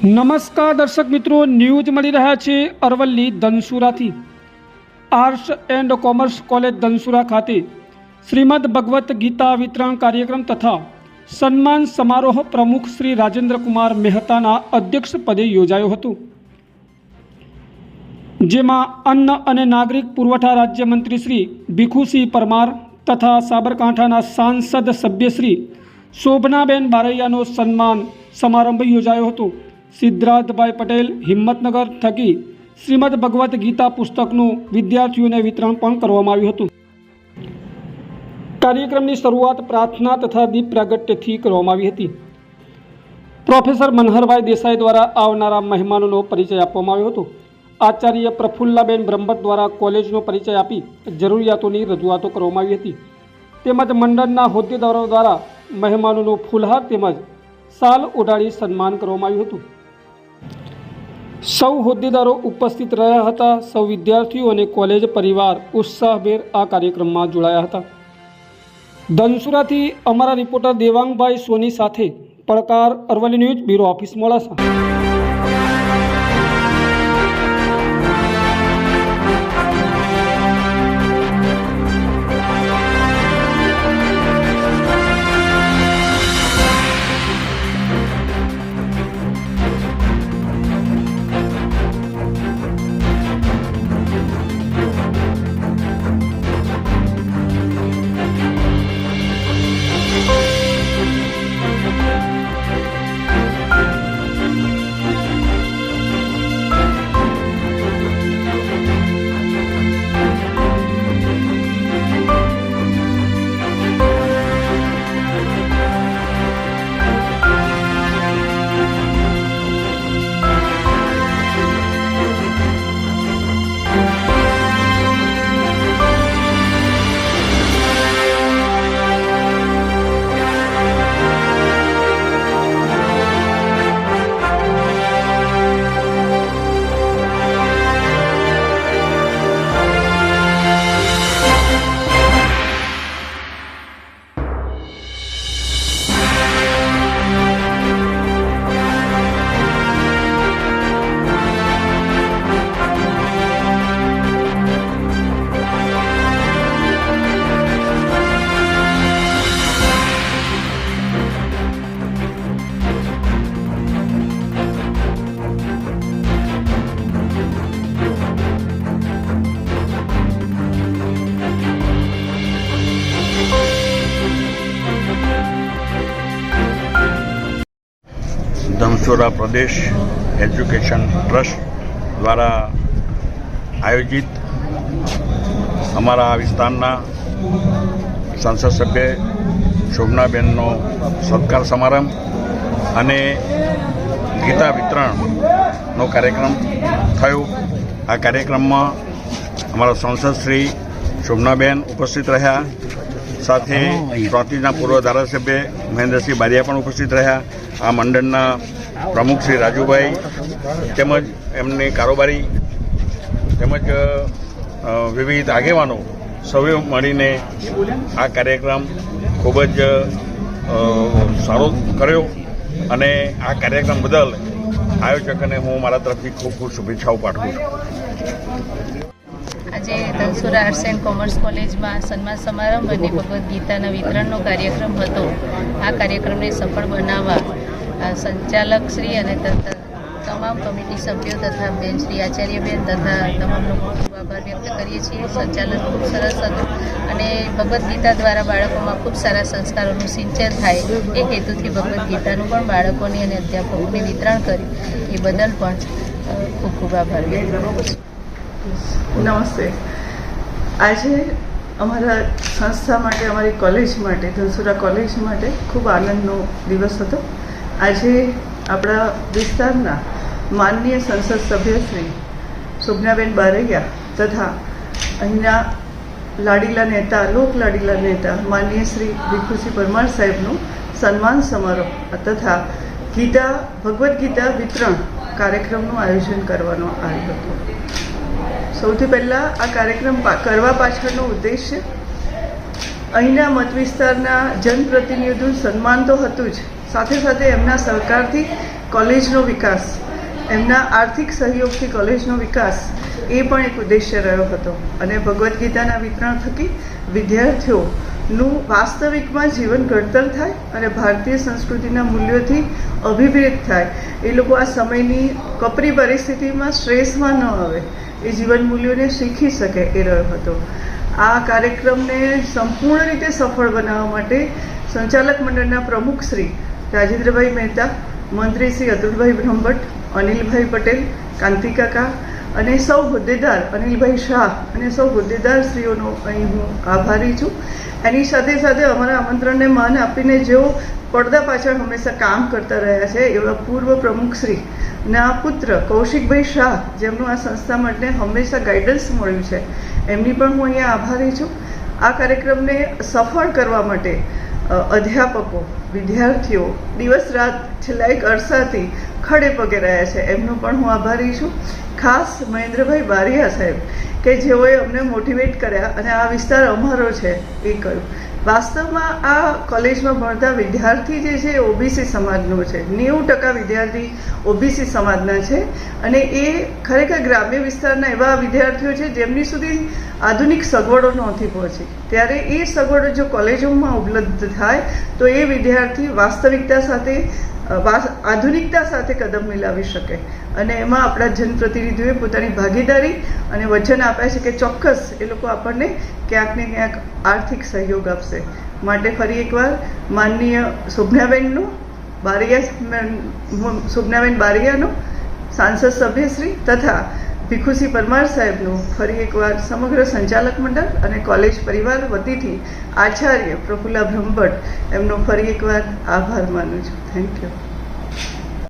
નમસ્કાર દર્શક મિત્રો, ન્યૂઝ મળી રહ્યા છે Aravalli ધનસુરાથી. Arts and commerce college Dhansura ખાતે શ્રીમદ ભગવદ્ ગીતા વિતરણ કાર્યક્રમ તથા સન્માન સમારોહ પ્રમુખ શ્રી રાજેન્દ્રકુમાર મહેતાના અધ્યક્ષ પદે યોજાયો હતો. જેમાં અન્ન અને નાગરિક પુરવઠા રાજ્યમંત્રી શ્રી ભીખુસિંહ પરમાર તથા સાબરકાંઠાના સાંસદ સભ્ય શ્રી શોભનાબેન બારૈયાનો સન્માન સમારંભ યોજાયો હતો. સિદ્ધાર્થભાઈ પટેલ, હિંમતનગર થકી શ્રીમદ ભગવદ્ ગીતા પુસ્તકનું વિદ્યાર્થીઓને વિતરણ પણ કરવામાં આવ્યું હતું. કાર્યક્રમની શરૂઆત પ્રાર્થના તથા દીપ પ્રાગટ્યથી કરવામાં આવી હતી. પ્રોફેસર મનહરભાઈ દેસાઈ દ્વારા આવનારા મહેમાનોનો પરિચય આપવામાં આવ્યો હતો. આચાર્ય પ્રફુલ્લાબેન બ્રહ્મત દ્વારા કોલેજનો પરિચય આપી જરૂરિયાતોની રજૂઆતો કરવામાં આવી હતી. તેમજ મંડળના હોદ્દેદારો દ્વારા મહેમાનોનું ફૂલહાર તેમજ સાલ ઓઢાડી સન્માન કરવામાં આવ્યું હતું. સૌ હોદ્દેદારો ઉપસ્થિત રહ્યા હતા. સૌ વિદ્યાર્થીઓ અને કોલેજ પરિવાર ઉત્સાહભેર આ કાર્યક્રમમાં જોડાયા હતા. ધનસુરાથી અમારા રિપોર્ટર દેવાંગભાઈ સોની સાથે પડકાર Aravalli news bureau office Modasa. Dhansura પ્રદેશ એજ્યુકેશન ટ્રસ્ટ દ્વારા આયોજિત અમારા વિસ્તારના સંસદ સભ્ય શોભનાબેનનો સત્કાર સમારંભ અને ગીતા વિતરણનો કાર્યક્રમ થયો. આ કાર્યક્રમમાં અમારા સંસદ શ્રી શોભનાબેન ઉપસ્થિત રહ્યા. સાથે પ્રાંતિજના પૂર્વ ધારાસભ્ય મહેન્દ્રસિંહ બારિયા પણ ઉપસ્થિત રહ્યા. આ મંડળના પ્રમુખ શ્રી રાજુભાઈ તેમજ એમની કારોબારી તેમજ વિવિધ આગેવાનો સૌએ મળીને આ કાર્યક્રમ ખૂબ જ સારો કર્યો અને આ કાર્યક્રમ બદલ આયોજકોને હું મારા તરફથી ખૂબ ખૂબ શુભેચ્છાઓ પાઠવું છું. આજે ધનસુરા આર્ટ્સ એન્ડ કોમર્સ કોલેજમાં સન્માન સમારંભ અને ભગવદ્ ગીતાના વિતરણનો કાર્યક્રમ હતો. આ કાર્યક્રમને સફળ બનાવવા સંચાલક શ્રી અને તમામ કમિટી સભ્યો તથા બેન શ્રી આચાર્યબેન તથા તમામનો ખૂબ ખૂબ આભાર વ્યક્ત કરીએ છીએ. સંચાલન ખૂબ સરસ હતું અને ભગવદ્ ગીતા દ્વારા બાળકોમાં ખૂબ સારા સંસ્કારોનું સિંચન થાય એ હેતુથી ભગવદ્ ગીતાનું પણ બાળકોને અને અધ્યાપકોને વિતરણ કર્યું. એ બદલ પણ ખૂબ ખૂબ આભાર વ્યક્ત કરું નમસ્તે. આજે અમારા સંસ્થા માટે, અમારી કોલેજ માટે, ધનસુરા કોલેજ માટે ખૂબ આનંદનો દિવસ હતો. આજે આપણા વિસ્તારના માનનીય સંસદ સભ્ય શ્રી શોભનાબેન બારૈયા તથા અહીંના લાડીલા નેતા, લોક લાડીલા નેતા માનનીય શ્રી ભીખુસિંહ પરમાર સાહેબનું સન્માન સમારોહ તથા ગીતા, ભગવદ્ ગીતા વિતરણ કાર્યક્રમનું આયોજન કરવામાં આવ્યું હતું. સૌથી પહેલાં આ કાર્યક્રમ કરવા પાછળનો ઉદ્દેશ્ય અહીંના મત વિસ્તારના જનપ્રતિનિધિનું સન્માન તો હતું જ સાથે સાથે એમના સહકારથી કોલેજનો વિકાસ, એમના આર્થિક સહયોગથી કોલેજનો વિકાસ એ પણ એક ઉદ્દેશ્ય રહ્યો હતો. અને ભગવદ્ ગીતાના વિતરણ થકી વિદ્યાર્થીઓનું વાસ્તવિકમાં જીવન ઘડતર થાય અને ભારતીય સંસ્કૃતિના મૂલ્યોથી અભિપ્રેત થાય. એ લોકો આ સમયની કપરી પરિસ્થિતિમાં સ્ટ્રેસમાં ન આવે. એ જીવન મૂલ્યોને શીખી શકે એ રહ્યો હતો. આ કાર્યક્રમને સંપૂર્ણ રીતે સફળ બનાવવા માટે સંચાલક મંડળના પ્રમુખ શ્રી રાજેન્દ્રભાઈ મહેતા, મંત્રી શ્રી અતુલભાઈ બ્રહ્મભટ્ટ, અનિલભાઈ પટેલ, કાંતિ કાકા અને સૌ હોદ્દેદાર અનિલભાઈ શાહ અને સૌ હોદ્દેદાર શ્રીઓનો અહીં હું આભારી છું. એની સાથે સાથે અમારા આમંત્રણને માન આપીને જેઓ પડદા પાછળ હંમેશા કામ કરતા રહ્યા છે, એવા પૂર્વ પ્રમુખ શ્રી ના પુત્ર કૌશિકભાઈ શાહ, જેમનું આ સંસ્થા માટે હંમેશા ગાઈડન્સ મળ્યું છે. એમની પણ હું અહીંયા આભારી છું. આ કાર્યક્રમને સફળ કરવા માટે અધ્યાપકો, વિદ્યાર્થીઓ દિવસ રાત છેલ્લા એક અરસાથી ખડે પગે રહ્યા છે. એમનો પણ હું આભારી છું. ખાસ મહેન્દ્રભાઈ બારિયા સાહેબ કે જેઓએ અમને મોટિવેટ કર્યા અને આ વિસ્તાર અમારો છે, એ કહ્યું. વાસ્તવમાં આ કોલેજમાં ભણતા વિદ્યાર્થી જે છે ઓબીસી સમાજનો છે. નેવું ટકા વિદ્યાર્થી ઓબીસી સમાજના છે અને એ ખરેખર ગ્રામ્ય વિસ્તારના એવા વિદ્યાર્થીઓ છે, જેમની સુધી આધુનિક સગવડો નહોતી પહોંચી. ત્યારે એ સગવડો જો કોલેજોમાં ઉપલબ્ધ થાય, તો એ વિદ્યાર્થી વાસ્તવિકતા સાથે આધુનિકતા સાથે કદમ મિલાવી શકે. અને એમાં આપણા જનપ્રતિનિધિઓએ પોતાની ભાગીદારી અને વચન આપ્યા છે કે ચોક્કસ એ લોકો આપણને ક્યાંક ને ક્યાંક આર્થિક સહયોગ આપશે. માટે ફરી એકવાર માનનીય શોભનાબેનનું, બારિયા શોભનાબેન બારિયાનું, સાંસદ સભ્યશ્રી તથા ભીખુસિંહ પરમાર સાહેબનું ફરી એકવાર સમગ્ર સંચાલક મંડળ અને કોલેજ પરિવાર વતીથી આચાર્ય પ્રફુલ્લા બ્રહ્મભટ્ટ એમનો ફરી એકવાર આભાર માનું છું. Thank you